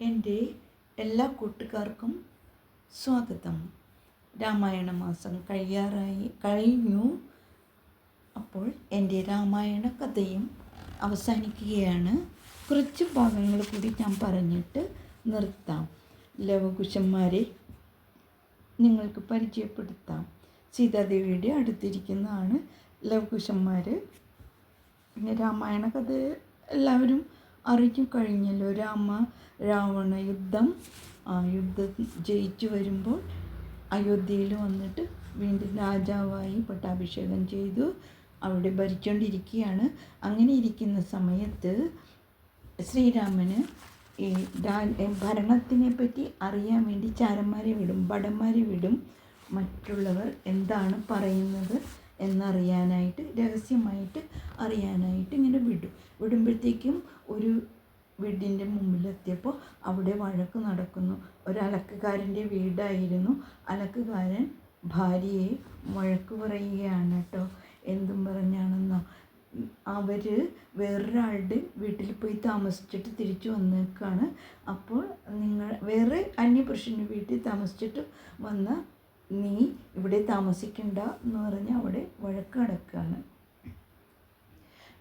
എന്റെ എല്ലാ കൂട്ടുകാർക്കും സ്വാഗതം. രാമായണ മാസം കഴിയാറായി കഴിഞ്ഞു. അപ്പോൾ എന്റെ രാമായണ കഥയും അവസാനിക്കുകയാണ്. കുറച്ച് ഭാഗങ്ങൾ കൂടി ഞാൻ പറഞ്ഞിട്ട് നിർത്താം. ലവകുശന്മാരെ നിങ്ങൾക്ക് പരിചയപ്പെടുത്താം. സീതാദേവിയുടെ അടുത്തിരിക്കുന്നതാണ് ലവകുശന്മാർ പിന്നെ രാമായണ കഥ എല്ലാവരും അറിഞ്ഞു കഴിഞ്ഞല്ലോ. രാമ രാവണ യുദ്ധം ആ യുദ്ധം ജയിച്ചു വരുമ്പോൾ അയോധ്യയിൽ വന്നിട്ട് വീണ്ടും രാജാവായി പട്ടാഭിഷേകം ചെയ്തു. അവിടെ ഭരിച്ചുകൊണ്ടിരിക്കുകയാണ് അങ്ങനെ ഇരിക്കുന്ന സമയത്ത് ശ്രീരാമന് ഈ ഭരണത്തിനെ പറ്റി അറിയാൻ വേണ്ടി ചാരന്മാരെ വിടും ഭടന്മാരെ വിടും. മറ്റുള്ളവർ എന്താണ് പറയുന്നത്? എന്നറിയാനായിട്ട് രഹസ്യമായിട്ട് അറിയാനായിട്ട് ഇങ്ങനെ വിടും. വിടുമ്പോഴത്തേക്കും ഒരു വീടിന്റെ മുമ്പിലെത്തിയപ്പോൾ അവിടെ വഴക്ക് നടക്കുന്നു. ഒരു വീടായിരുന്നു. അലക്കുകാരൻ ഭാര്യയെ വഴക്ക് പറയുകയാണ് കേട്ടോ. എന്തും പറഞ്ഞാണെന്നോ. അവർ വേറൊരാളുടെ വീട്ടിൽ പോയി താമസിച്ചിട്ട് തിരിച്ചു വന്നേക്കാണ്. അപ്പോൾ നിങ്ങൾ വേറെ അന്യപുരുഷന്റെ വീട്ടിൽ താമസിച്ചിട്ട് വന്ന നീ ഇവിടെ താമസിക്കണ്ട എന്ന് പറഞ്ഞ് അവിടെ വഴക്ക് അടക്കാണ്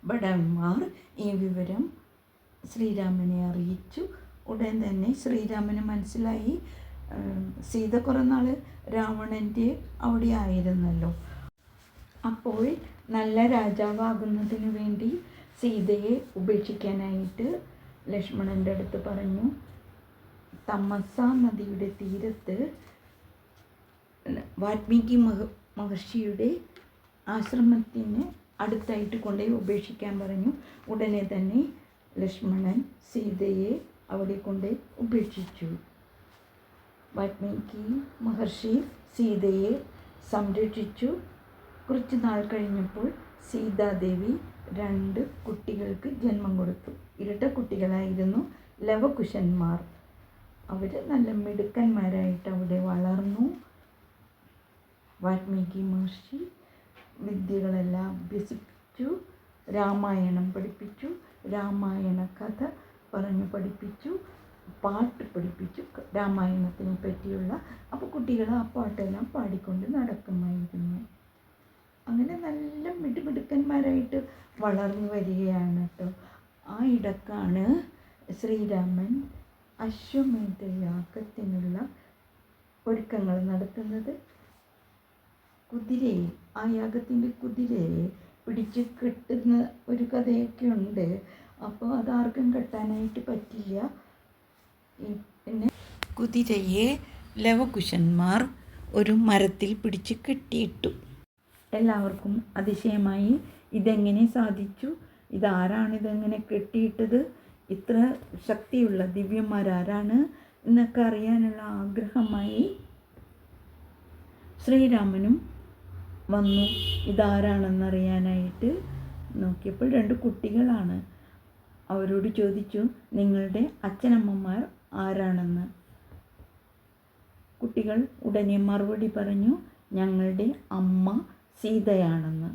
ഭടന്മാർ ഈ വിവരം ശ്രീരാമനെ അറിയിച്ചു. ഉടൻ തന്നെ ശ്രീരാമന് മനസ്സിലായി. സീത കുറേ രാവണന്റെ അവിടെ ആയിരുന്നല്ലോ. അപ്പോൾ നല്ല രാജാവാകുന്നതിന് വേണ്ടി സീതയെ ഉപേക്ഷിക്കാനായിട്ട് ലക്ഷ്മണന്റെ അടുത്ത് പറഞ്ഞു. തമസ നദിയുടെ തീരത്ത് വാൽമീകി മഹ മഹർഷിയുടെ ആശ്രമത്തിന് അടുത്തായിട്ട് കൊണ്ടുപോയി ഉപേക്ഷിക്കാൻ പറഞ്ഞു. ഉടനെ തന്നെ ലക്ഷ്മണൻ സീതയെ അവിടെ കൊണ്ട് ഉപേക്ഷിച്ചു. വാൽമീകി മഹർഷി സീതയെ സംരക്ഷിച്ചു. കുറച്ച് നാൾ കഴിഞ്ഞപ്പോൾ സീതാദേവി രണ്ട് കുട്ടികൾക്ക് ജന്മം കൊടുത്തു. ഇരട്ട കുട്ടികളായിരുന്നു ലവകുശന്മാർ. അവർ നല്ല മിടുക്കന്മാരായിട്ട് അവിടെ വളർന്നു. വാൽമീകി മഹർഷി വിദ്യകളെല്ലാം അഭ്യസിപ്പിച്ചു രാമായണം പഠിപ്പിച്ചു രാമായണ കഥ പറഞ്ഞു പഠിപ്പിച്ചു പാട്ട് പഠിപ്പിച്ചു രാമായണത്തിനെ പറ്റിയുള്ള അപ്പോൾ കുട്ടികൾ ആ പാട്ടെല്ലാം പാടിക്കൊണ്ട് നടക്കുമായിരുന്നു. അങ്ങനെ നല്ല മിടുമിടുക്കന്മാരായിട്ട് വളർന്നു വരികയാണ് കേട്ടോ ആ ഇടക്കാണ് ശ്രീരാമൻ അശ്വമേധ അശ്വമേധയാഗത്തിനുള്ള ഒരുക്കങ്ങൾ നടത്തുന്നത്. കുതിരയെ ആ യാഗത്തിന്റെ കുതിരയെ പിടിച്ച് കെട്ടുന്ന ഒരു കഥയൊക്കെ ഉണ്ട്. അപ്പോൾ അതാർക്കും കെട്ടാനായിട്ട് പറ്റില്ല. പിന്നെ? കുതിരയെ ലവകുശന്മാർ ഒരു മരത്തിൽ പിടിച്ച് കെട്ടിയിട്ടു. എല്ലാവർക്കും അതിശയമായി. ഇതെങ്ങനെ സാധിച്ചു? ഇതാരാണ് ഇതെങ്ങനെ കെട്ടിയിട്ടത്? ഇത്ര ശക്തിയുള്ള ദിവ്യന്മാരാരാണ് എന്നൊക്കെ അറിയാനുള്ള ആഗ്രഹമായി. ശ്രീരാമനും വന്നു. ഇതാരാണെന്നറിയാനായിട്ട് നോക്കിയപ്പോൾ രണ്ട് കുട്ടികളാണ്. അവരോട് ചോദിച്ചു നിങ്ങളുടെ അച്ഛനമ്മമാർ ആരാണെന്ന്? കുട്ടികൾ ഉടനെ മറുപടി പറഞ്ഞു ഞങ്ങളുടെ അമ്മ സീതയാണെന്ന്.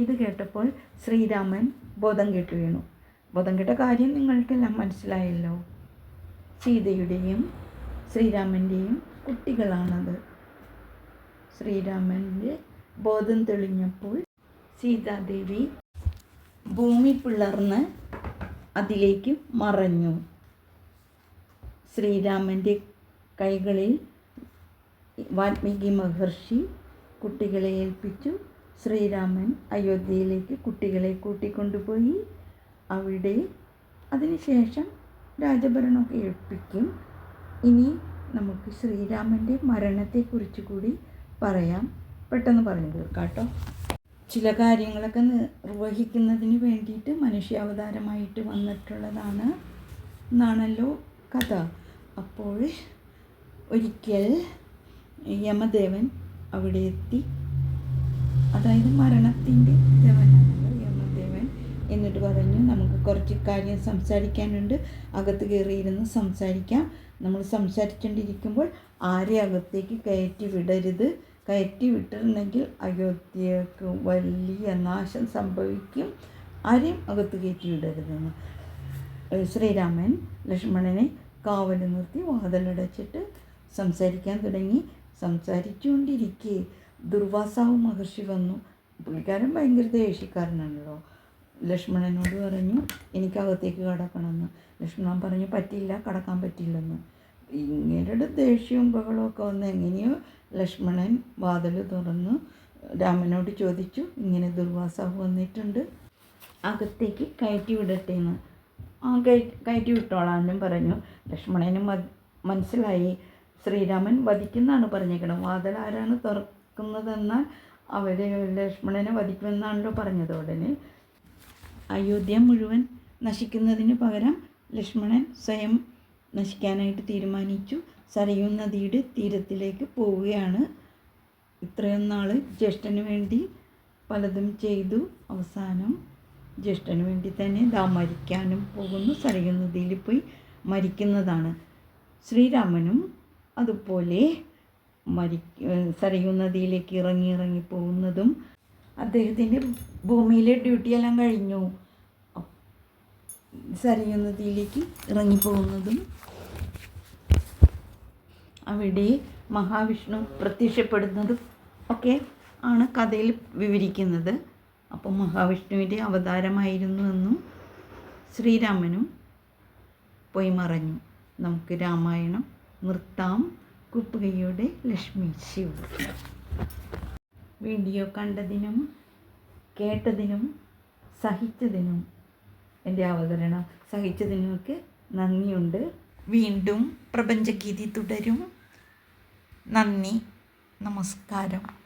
ഇത് കേട്ടപ്പോൾ ശ്രീരാമൻ ബോധം കെട്ട് വീണു. ബോധം കെട്ട കാര്യം നിങ്ങൾക്കെല്ലാം മനസ്സിലായല്ലോ. സീതയുടെയും ശ്രീരാമന്റെയും കുട്ടികളാണത്. ശ്രീരാമന്റെ ബോധം തെളിഞ്ഞപ്പോൾ സീതാദേവി ഭൂമി പിളർന്ന് അതിലേക്ക് മറഞ്ഞു. ശ്രീരാമന്റെ കൈകളിൽ വാൽമീകി മഹർഷി കുട്ടികളെ ഏൽപ്പിച്ചു. ശ്രീരാമൻ അയോധ്യയിലേക്ക് കുട്ടികളെ കൂട്ടിക്കൊണ്ടുപോയി. അവിടെ അതിനുശേഷം രാജഭരണമൊക്കെ ഏൽപ്പിക്കും. ഇനി നമുക്ക് ശ്രീരാമന്റെ മരണത്തെക്കുറിച്ച് കൂടി പറയാം. പെട്ടെന്ന് പറഞ്ഞു തീർക്കാം കേട്ടോ ചില കാര്യങ്ങളൊക്കെ നിർവഹിക്കുന്നതിന് വേണ്ടിയിട്ട് മനുഷ്യാവതാരമായിട്ട് വന്നിട്ടുള്ളതാണ് എന്നാണല്ലോ കഥ. അപ്പോൾ ഒരിക്കൽ യമദേവൻ അവിടെ എത്തി. അതായത് മരണത്തിന്റെ ദേവനാണല്ലോ യമദേവൻ. എന്നിട്ട് പറഞ്ഞു നമുക്ക് കുറച്ച് കാര്യം സംസാരിക്കാനുണ്ട്. അകത്ത് കയറിയിരുന്ന് സംസാരിക്കാം. നമ്മൾ സംസാരിച്ചുകൊണ്ടിരിക്കുമ്പോൾ ആരെ അകത്തേക്ക് കയറ്റി വിടരുത്. കയറ്റി വിട്ടിരുന്നെങ്കിൽ അയോധ്യക്ക് വലിയ നാശം സംഭവിക്കും. ആരെയും അകത്ത് കയറ്റി വിടരുതെന്ന് ശ്രീരാമൻ ലക്ഷ്മണനെ കാവൽ നിർത്തി വാതിലടച്ചിട്ട് സംസാരിക്കാൻ തുടങ്ങി. സംസാരിച്ചുകൊണ്ടിരിക്കെ ദുർവാസാവ് മഹർഷി വന്നു. പുള്ളിക്കാരൻ ഭയങ്കര ദേഷ്യക്കാരനാണല്ലോ. ലക്ഷ്മണനോട് പറഞ്ഞു എനിക്ക് അകത്തേക്ക് കടക്കണമെന്ന്. ലക്ഷ്മണൻ പറഞ്ഞു പറ്റില്ല കടക്കാൻ പറ്റില്ലെന്ന് ഇങ്ങനെയുടെ ദേഷ്യവും ബഹളമൊക്കെ വന്ന് എങ്ങനെയോ ലക്ഷ്മണൻ വാതിൽ തുറന്നു. രാമനോട് ചോദിച്ചു ഇങ്ങനെ ദുർവാസാവ് വന്നിട്ടുണ്ട്. അകത്തേക്ക് കയറ്റി വിടട്ടെ എന്ന്. ആ കയ- കയറ്റി വിട്ടോളാനും പറഞ്ഞു. ലക്ഷ്മണന് മനസ്സിലായി. ശ്രീരാമൻ വധിക്കുന്നാണ് പറഞ്ഞേക്കണം വാതിൽ ആരാണ് തുറക്കുന്നതെന്നാൽ അവർ ലക്ഷ്മണനെ വധിക്കുമെന്നാണല്ലോ പറഞ്ഞത് ഉടനെ. അയോധ്യ മുഴുവൻ നശിക്കുന്നതിന് പകരം ലക്ഷ്മണൻ സ്വയം നശിക്കാനായിട്ട് തീരുമാനിച്ചു. സരയൂ നദിയുടെ തീരത്തിലേക്ക് പോവുകയാണ്. ഇത്രയും നാൾ ജ്യേഷ്ഠന് വേണ്ടി പലതും ചെയ്തു. അവസാനം ജ്യേഷ്ഠന് വേണ്ടി തന്നെ ദാ മരിക്കാനും പോകുന്നു. സരയൂ നദിയിൽ പോയി മരിക്കുന്നതാണ്. ശ്രീരാമനും അതുപോലെ മരി സരയൂ നദിയിലേക്ക് ഇറങ്ങി ഇറങ്ങി പോകുന്നതും അദ്ദേഹത്തിന്റെ ഭൂമിയിലെ ഡ്യൂട്ടിയെല്ലാം കഴിഞ്ഞു. സരയൂ നദിയിലേക്ക് ഇറങ്ങിപ്പോകുന്നതും അവിടെ മഹാവിഷ്ണു പ്രത്യക്ഷപ്പെടുന്നതും ഒക്കെ ആണ് കഥയിൽ വിവരിക്കുന്നത്. അപ്പോൾ മഹാവിഷ്ണുവിന്റെ അവതാരമായിരുന്നു എന്നും ശ്രീരാമനും പോയി മറഞ്ഞു. നമുക്ക് രാമായണം നിർത്താം കുപ്പുകയുടെ ലക്ഷ്മി ശിവ വീഡിയോ കണ്ടതിനും കേട്ടതിനും സഹിച്ചതിനും എന്റെ അവതരണം സഹിച്ചതിനൊക്കെ നന്ദിയുണ്ട്. വീണ്ടും പ്രപഞ്ചഗീതി തുടരും. നന്ദി. നമസ്കാരം.